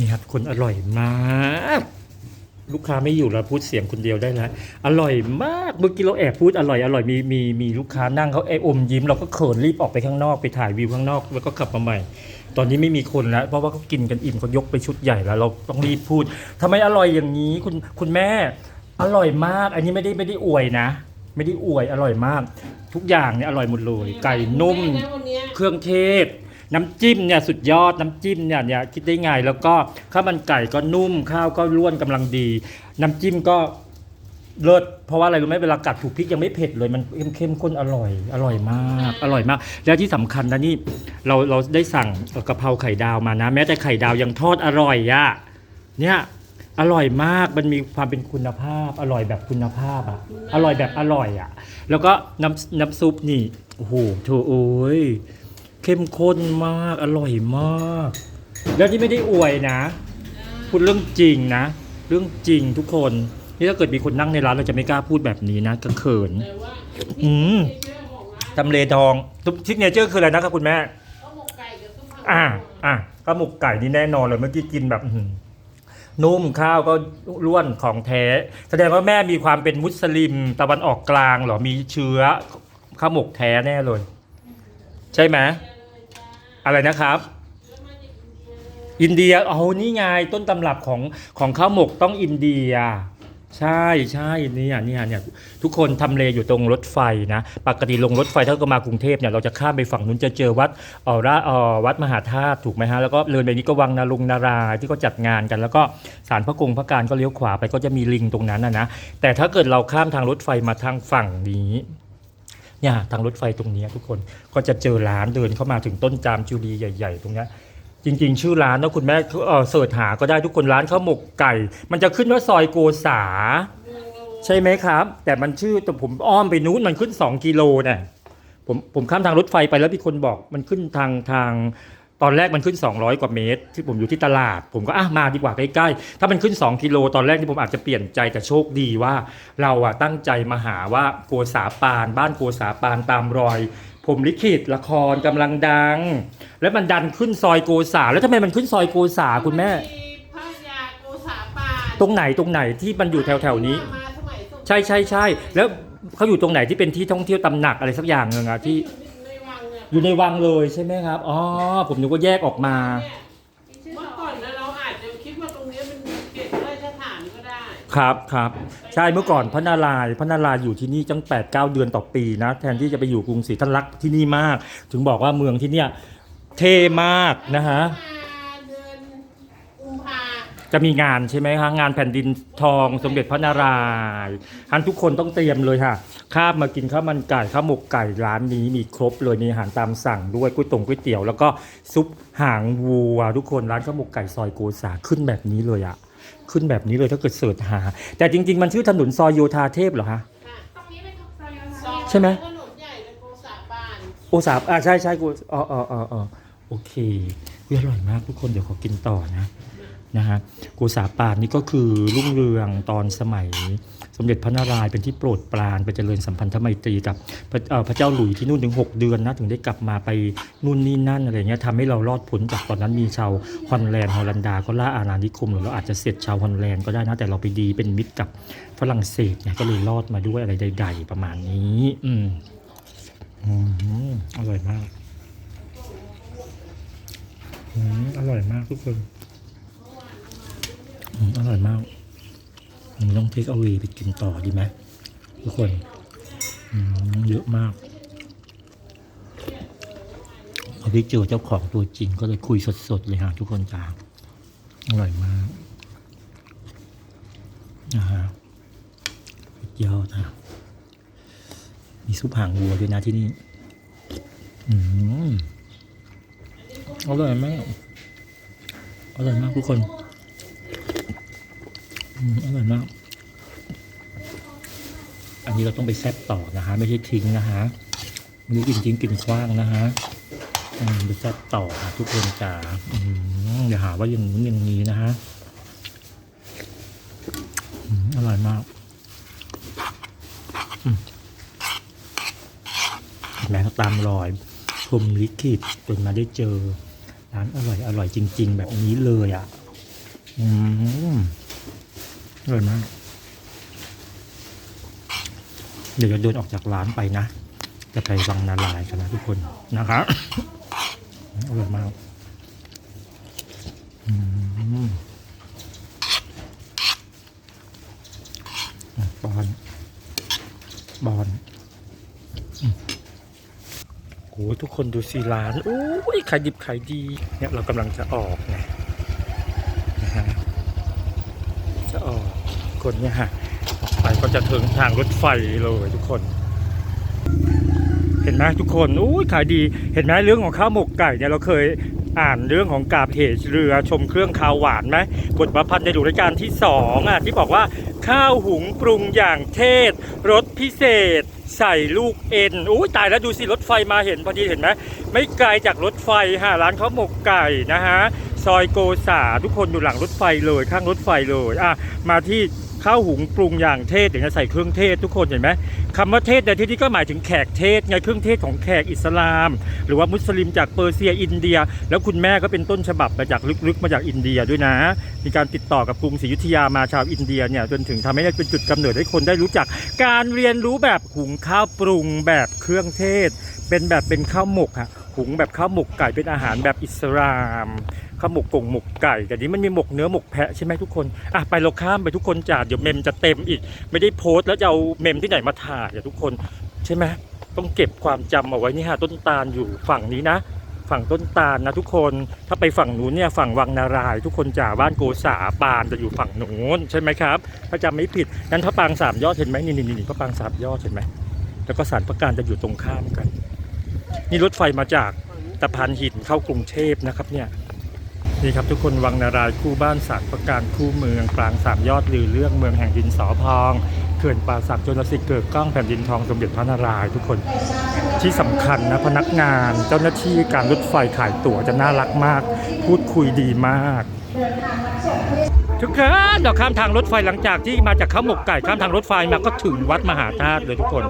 นี่ครับคนอร่อยมาก ลูกค้าไม่อยู่แล้วพูดเสียงคนเดียวได้แล้วอร่อยมากเมื่อกี้เราแอบพูดอร่อยอร่อยมีมีมีลูกค้านั่งเขาไออมยิ้มเราก็เขินรีบออกไปข้างนอกไปถ่ายวิวข้างนอกแล้วก็กลับมาใหม่ ตอนนี้ไม่มีคนแล้ว เพราะว่าเขากินกันอิ่มเขายกไปชุดใหญ่แล้ว เราต้องรีบพูดทำไมอร่อยอย่างนี้คุณคุณแม่ อร่อยมาก อันนี้ไม่ได้ไม่ได้อวยนะ ไม่ได้อวยอร่อยมาก ทุกอย่างเนี่ยอร่อยหมดเลยไก่นุ่มแนะวันเนี้ยเครื่องเทศ น้ำจิ้มเนี่ยสุดยอดน้ำจิ้มเนี่ยเนี่ยคิดได้ไงแล้วก็ข้าวมันไก่ก็นุ่มข้าวก็ร่วนกำลังดี น้ำจิ้มก็เลิศเพราะว่าอะไรรู้ไหมเวลากัดถูกพริกยังไม่เผ็ดเลยมันเข้มข้นอร่อย อร่อยมาก อร่อยมาก แล้วที่สำคัญนะนี่เราเราได้สั่งกะเพราไข่ดาวมานะ แม้แต่ไข่ดาวยังทอดอร่อยอะเนี่ยอร่อยมากมันมีความเป็นคุณภาพ อร่อยแบบคุณภาพอะอร่อยแบบอร่อยอะแล้วก็น้ำน้ำซุปนี่โอ้โหโถโอ้ย เข้มข้นมากอร่อยมาก แล้วที่ไม่ได้อวยนะพูดเรื่องจริงนะ เรื่องจริงทุกคนนี่ถ้าเกิดมีคนนั่งในร้านเราจะไม่กล้าพูดแบบนี้นะก็เขินแต่ว่าอืมเจ้าของร้านทำเลทองทุกทิกเนเจอร์คืออะไรนะครับคุณแม่ข้าวหมกไก่กับซุปผักอ่าอะข้าวหมกไก่นี่แน่นอนเลยเมื่อกี้กินแบบอื้อหือนุ่มข้าวก็ร่วนของแท้ แสดงว่าแม่มีความเป็นมุสลิมตะวันออกกลางเหรอมีเชื้อข้าวหมกแท้แน่เลย ใช่ไหม อะไรนะครับ อินเดียเอานี่ไงต้นตำรับของของข้าวหมกต้องอินเดีย ใช่ใช่เนี่ยเนี่ยเนี่ยทุกคนทำเลอยู่ตรงรถไฟนะปกติลงรถไฟถ้าก็มากรุงเทพเนี่ยเราจะข้ามไปฝั่งนู้นจะเจอวัดเออราเออวัดมหาธาตุถูกไหมฮะแล้วก็เลยไปนี้ก็วังนาลุงนารายที่เขาจัดงานกัน แล้วก็ศาลพระกงพระการก็เลี้ยวขวาไปก็จะมีลิงตรงนั้นนะนะแต่ถ้าเกิดเราข้ามทางรถไฟมาทางฝั่งนี้ เนี่ยทางรถไฟตรงนี้ทุกคนก็จะเจอร้านเดินเข้ามาถึงต้นจามจุรีใหญ่ ๆ ตรงนี้จริง ๆ ชื่อร้านนะคุณแม่เออเสิร์ชหาก็ได้ทุกคนร้านข้าวหมกไก่ มันจะขึ้นว่าซอยโกษา ใช่ไหมครับ แต่มันชื่อแต่ผมอ้อมไปนู้นมันขึ้น 2 กิโลเนี่ยผมผมข้ามทางรถไฟไปแล้วมีคนบอกมันขึ้นทางทาง ตอนแรกมันขึ้น 200 กว่าเมตร ที่ผมอยู่ที่ตลาด ผมก็อะมาดีกว่าใกล้ๆถ้ามันขึ้น 2 กิโลตอนแรกที่ผมอาจจะเปลี่ยนใจแต่โชคดีว่า เราอะตั้งใจมาหาว่าโกษาปานบ้านโกษาปานตามรอย ผมลิขิตละครกำลังดัง แล้วมันดันขึ้นซอยโกษาแล้วทำไมมันขึ้นซอยโกษาคุณแม่ พระยาโกษาปานตรงไหนตรงไหนที่มันอยู่แถวๆนี้ มาสมัยสงครามใช่ใช่ใช่แล้วเขาอยู่ตรงไหนที่เป็นที่ท่องเที่ยวตำหนักอะไรสักอย่างหนึ่งอะที่ในวังเนี่ย อยู่ในวังเลยใช่ไหมครับ อ๋อ ผมนึกว่าแยกออกมา เมื่อก่อนนะเราอาจจะคิดว่าตรงนี้มันเก็บราชฐานก็ได้ครับครับ ใช่เมื่อก่อนพระนารายณ์พระนารายณ์อยู่ที่นี่ตั้งแปดเก้าเดือนต่อปีนะ แทนที่จะไปอยู่กรุงศรีท่านรักที่นี่มาก ถึงบอกว่าเมืองที่เนี่ยเท่มากนะฮะ มาเดือนกุมภา จะมีงานใช่ไหมคะงานแผ่นดินทองสมเด็จพระนารายณ์ท่านทุกคนต้องเตรียมเลยค่ะข้ามมากินข้าวมันไก่ข้าวหมกไก่ร้านนี้มีครบเลยมีอาหารตามสั่งด้วยก๋วยตงก๋วยเตี๋ยวแล้วก็ซุปหางวัวทุกคนร้านข้าวหมกไก่ซอยโกษาขึ้นแบบนี้เลยอะขึ้นแบบนี้เลยถ้าเกิดเสิร์ชหา แต่จริง ๆ มันชื่อถนนซอยโยธาเทพเหรอฮะตรงนี้เป็นซอยโยธาสองใช่ไหม ถนนใหญ่และโกษาปานโอสาอ่าใช่ใช่กูอ๋ออ๋ออ๋ออ๋อโอเคอุ๊ยอร่อยมากทุกคนเดี๋ยวขอกินต่อนะ นะฮะกูสาปานนี่ก็คือรุ่งเรืองตอนสมัย สมเด็จพระนารายณ์เป็นที่โปรดปรานไปเจริญสัมพันธไมตรีกับพระเอ่อพระเจ้าหลุยที่นู่นถึง 6 เดือนนะถึงได้กลับมาไปนู่นนี่นั่นอะไรเงี้ยทำให้เรารอดพ้นจากตอนนั้นมีชาวฮอลแลนด์ฮอลันดาเขาล่าอาณานิคมหรือเราอาจจะเสร็จชาวฮอลแลนด์ก็ได้นะแต่เราไปดีเป็นมิตรกับฝรั่งเศสเนี่ยก็เลยรอดมาด้วยอะไรใด ๆ ประมาณนี้ อืมอืมอร่อยมาก อืมอร่อยมากทุกคน อร่อยมากอืมต้องเทคเอา a y ไปกินต่อดีไหมทุกคนอืมเยอะมากพอได้เจอเจ้าของตัวจริงก็เลยคุยสดๆเลยฮะทุกคนจ้าอร่อยมากนะฮะยอดนะมีซุปหางวัวด้วยนะที่นี่ อืมอร่อยมากอร่อยมากทุกคน อร่อยมาก อันนี้เราต้องไปแซบต่อนะฮะไม่ใช่ทิ้งนะฮะไม่ได้กินทิ้งกินคว้างนะฮะอืมไปแซบต่อค่ะทุกคนจ๋าอย่าหาว่าอย่างนู้นอย่างนี้นะฮะอร่อยมากแม้ตามรอยพรมลิขิตจนมาได้เจอ ร้านอร่อยอร่อยจริง ๆ แบบนี้เลยอะ่ะ อืมอ ร่อยมาก เดี๋ยวจะเดินออกจากร้านไปนะ จะไปวังนาลายกันนะทุกคนนะครับอร่อยมากบอลบอลโอ้ยทุกคนดูสิร้านโอ้ยขายดิบขายดี เนี่ยเรากำลังจะออกไงนะฮะจะออก คนเนี่ยฮะไปก็จะถึงทางรถไฟเลยทุกคน เห็นไหมทุกคนอุ้ยขายดีเห็นไหมเรื่องของข้าวหมกไก่เนี่ยเราเคยอ่านเรื่องของกาบเหตเรือชมเครื่องคาวหวานไหมบทประพันธ์ในดูรายการที่สองอะที่บอกว่าข้าวหุงปรุงอย่างเทศรสพิเศษ ใส่ลูกเอ็นอุ้ยตายแล้วดูสิรถไฟมาเห็นพอดีเห็นไหมไม่ไกลจากรถไฟฮะร้านข้าวหมกไก่นะฮะซอยโกษาทุกคนอยู่หลังรถไฟเลยข้างรถไฟเลยอะมาที่ ข้าวหุงปรุงอย่างเทศอย่างนี้ใส่เครื่องเทศทุกคนเห็นไหมคำว่าเทศในที่นี้ก็หมายถึงแขกเทศไงเครื่องเทศของแขกอิสลาม หรือว่ามุสลิมจากเปอร์เซียอินเดีย แล้วคุณแม่ก็เป็นต้นฉบับมาจากลึกๆมาจากอินเดียด้วยนะ มีการติดต่อกับกรุงศรีอยุธยามาชาวอินเดียเนี่ยจนถึงทำให้เป็นจุดกำเนิดให้คนได้รู้จัก การเรียนรู้แบบหุงข้าวปรุงแบบเครื่องเทศ เป็นแบบเป็นข้าวหมกฮะหุงแบบข้าวหมกไก่เป็นอาหารแบบอิสลาม ข้าวหมกกงหมกไก่แต่นี้มันมีหมกเนื้อหมกแพะใช่ไหมทุกคนอะไปเราข้ามไปทุกคนจ่าเดี๋ยวเมมจะเต็มอีก ไม่ได้โพสต์แล้วจะเอาเมมที่ไหนมาถ่ายอะทุกคนใช่ไหมต้องเก็บความจำเอาไว้นี่ฮะต้นตาลอยู่ฝั่งนี้นะ ฝั่งต้นตาลนะทุกคนถ้าไปฝั่งนู้นเนี่ยฝั่งวังนาราย ทุกคนจ่าบ้านโกษาปานจะอยู่ฝั่งนู้นใช่ไหมครับถ้าจำไม่ผิดนั้นพระปางสามยอดเห็นไหมนี่นี่นี่พระปางสามยอดเห็นไหมแล้วก็สารประการจะอยู่ตรงข้ามกัน นี่รถไฟมาจากตะพานหินเข้ากรุงเทพนะครับเนี่ย นี่ครับทุกคนวังนารายคู่บ้านสักประการคู่เมืองกลางสามยอดลือเรื่องเมืองแห่งดินสอพองเขื่อนป่าสักจนสิเกิดกล้องแผ่นดินทองสมเด็จพระนารายณ์ทุกคน ที่สำคัญนะพนักงานเจ้าหน้าที่การรถไฟขายตั๋วจะน่ารักมาก พูดคุยดีมาก ทุกคนเราข้ามทางรถไฟหลังจากที่มาจากข้าวหมกไก่ข้ามทางรถไฟมาก็ถึงวัดมหาธาตุเลยทุกคน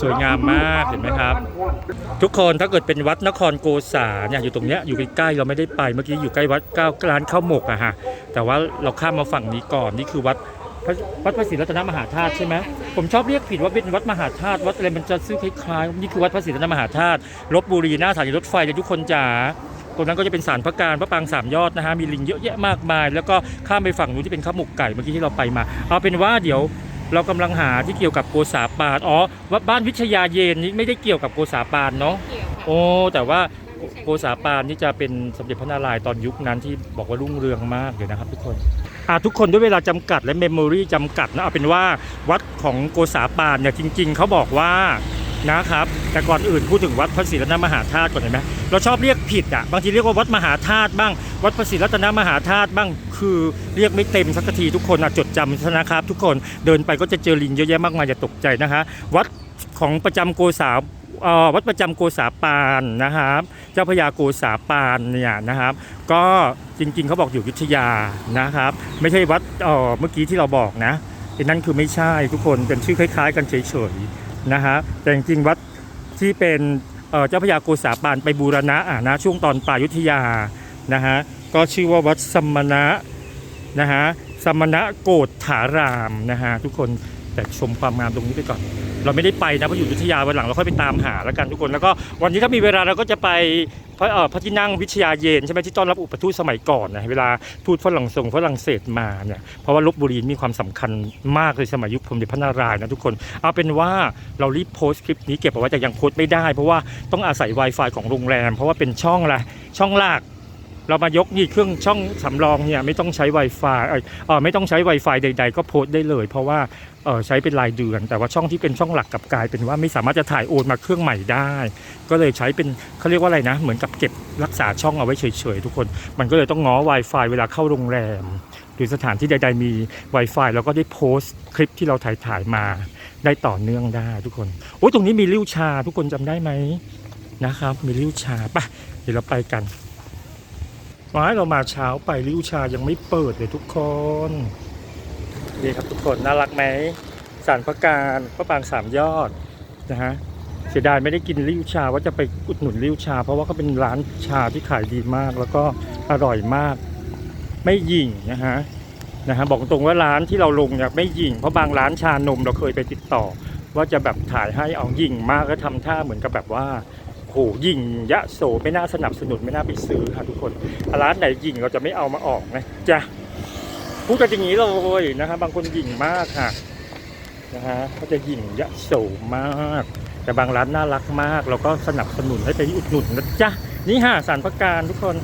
สวยงามมากเห็นไหมครับ ทุกคนถ้าเกิดเป็นวัดนครโกษาเนี่ยอยู่ตรงเนี้ยอยู่ใกล้ๆเราไม่ได้ไปเมื่อกี้อยู่ใกล้วัดก้าวร้านข้าวหมกอะฮะแต่ว่าเราข้ามมาฝั่งนี้ก่อนนี่คือวัดวัดพระศรีรัตนมหาธาตุใช่ไหมผมชอบเรียกผิดว่าเป็นวัดมหาธาตุวัดอะไรมันจะซื้อคล้ายๆนี่คือวัดพระศรีรัตนมหาธาตุลบบุรีหน้าสถานีรถไฟเลยทุกคนจ๋า ตรงนั้นก็จะเป็นสารพระการพระปรางสามยอดนะฮะมีลิงเยอะแยะมากมาย แล้วก็ข้ามไปฝั่งนู้นที่เป็นข้าวหมกไก่เมื่อกี้ที่เราไปมา เอาเป็นว่าเดี๋ยวเรากำลังหาที่เกี่ยวกับโกษาปานอ๋อวัดบ้านวิทยาเยนนี่ไม่ได้เกี่ยวกับโกษาปานเนาะเกี่ยวค่ะโอ้แต่ว่าโกโกษาปานนี่จะเป็นสมเด็จพระนารายณ์ตอนยุคนั้นที่บอกว่ารุ่งเรืองมากเดี๋ยวนะครับทุกคนอ่าทุกคนด้วยเวลาจำกัดและเมมโมรีจำกัดนะเอาเป็นว่าวัดของโกษาปานเนี่ยจริง ๆเขาบอกว่า นะครับ แต่ก่อนอื่นพูดถึงวัดพระศรีรัตนมหาธาตุก่อนเห็นไหมเราชอบเรียกผิดอะบางทีเรียกว่าวัดมหาธาตุบ้าง วัดพระศรีรัตนมหาธาตุบ้าง คือเรียกไม่เต็มสักทีทุกคนอะจดจำซะนะครับ ทุกคนเดินไปก็จะเจอลิงเยอะแยะมากมายอย่าตกใจนะคะวัดของประจำโกษาวัดประจำโกษาปานนะครับ เจ้าพระยาโกษาปานเนี่ยนะครับ ก็จริงๆเขาบอกอยู่ยุทธยานะครับ ไม่ใช่วัดเมื่อกี้ที่เราบอกนะนั่นคือไม่ใช่ทุกคนเป็นชื่อคล้าย ๆ กันเฉยๆ นะฮะแต่จริงๆวัดที่เป็นเจ้าพระยาโกษาปานไปบูรณะอ่านะช่วงตอนป่ายุทธยานะฮะก็ชื่อว่าวัดสมณะนะฮะสมณะโกฏฐารามนะฮะทุกคนแต่ชมความงามตรงนี้ไปก่อน เราไม่ได้ไปนะเพราะอยู่ยุทธยาวันหลังเราค่อยไปตามหาแล้วกันทุกคนแล้วก็วันนี้ถ้ามีเวลาเราก็จะไป พระเอ่อพระที่นั่งวิทยาเยนใช่ไหมที่ต้อนรับอุปทูตสมัยก่อนนะเวลาทูตฝรั่งส่งฝรั่งเศสมาเนี่ยเพราะว่าลบบุรีมีความสำคัญมากเลยสมัยยุคพมเด็จพระนารายณ์นะทุกคนเอาเป็นว่าเรารีบโพสต์คลิปนี้เก็บเอาไว้แต่ยังโพสต์ไม่ได้ เพราะว่าต้องอาศัย Wi-Fi ของโรงแรม เพราะว่าเป็นช่องอะไรช่องลาก เรามายกนี่เครื่องช่องสำรองเนี่ยไม่ต้องใช้ Wi-Fi เออไม่ต้องใช้ Wi-Fi ใด ๆ ก็โพสต์ได้เลย เพราะว่าเออใช้เป็นรายเดือน แต่ว่าช่องที่เป็นช่องหลักกับกลายเป็นว่าไม่สามารถจะถ่ายโอนมาเครื่องใหม่ได้ ก็เลยใช้เป็นเขาเรียกว่าอะไรนะ เหมือนกับเก็บรักษาช่องเอาไว้เฉยๆทุกคน มันก็เลยต้องง้อ Wi-Fi เวลาเข้าโรงแรม หรือสถานที่ใด ๆ มี Wi-Fi แล้วก็ได้โพสต์คลิปที่เราถ่ายถ่ายมาได้ต่อเนื่องได้ทุกคนโอ้ยตรงนี้มีริ้วชาทุกคนจำได้ไหมนะครับ มีริ้วชาไปะเดี๋ยวเราไปกัน ว้ายเรามาเช้าไปริ้วชายังไม่เปิดเลยทุกคนดีครับทุกคนน่ารักไหมสารพระการพระปางสามยอดนะฮะเสียดายไม่ได้กินริ้วชาว่าจะไปอุดหนุนริ้วชา เพราะว่าเขาเป็นร้านชาที่ขายดีมาก แล้วก็อร่อยมาก ไม่หยิ่งนะฮะนะฮะบอกตรงว่าร้านที่เราลงเนี่ยไม่หยิ่งเพราะบางร้านชานมเราเคยไปติดต่อ ว่าจะแบบถ่ายให้เอาหยิ่งมากก็ทำท่าเหมือนกับแบบว่า ยิ่งยะโสไม่น่าสนับสนุนไม่น่าไปซื้อค่ะทุกคนร้านไหนยิ่งเราจะไม่เอามาออกนะจ้ะพูดกันอย่างนี้เลยนะคะบางคนยิ่งมากค่ะนะฮะก็จะยิ่งยะโสมาก แต่บางร้านน่ารักมาก เราก็สนับสนุนให้ไปอุดหนุนนะจ๊ะนี่ฮะสารประการทุกคน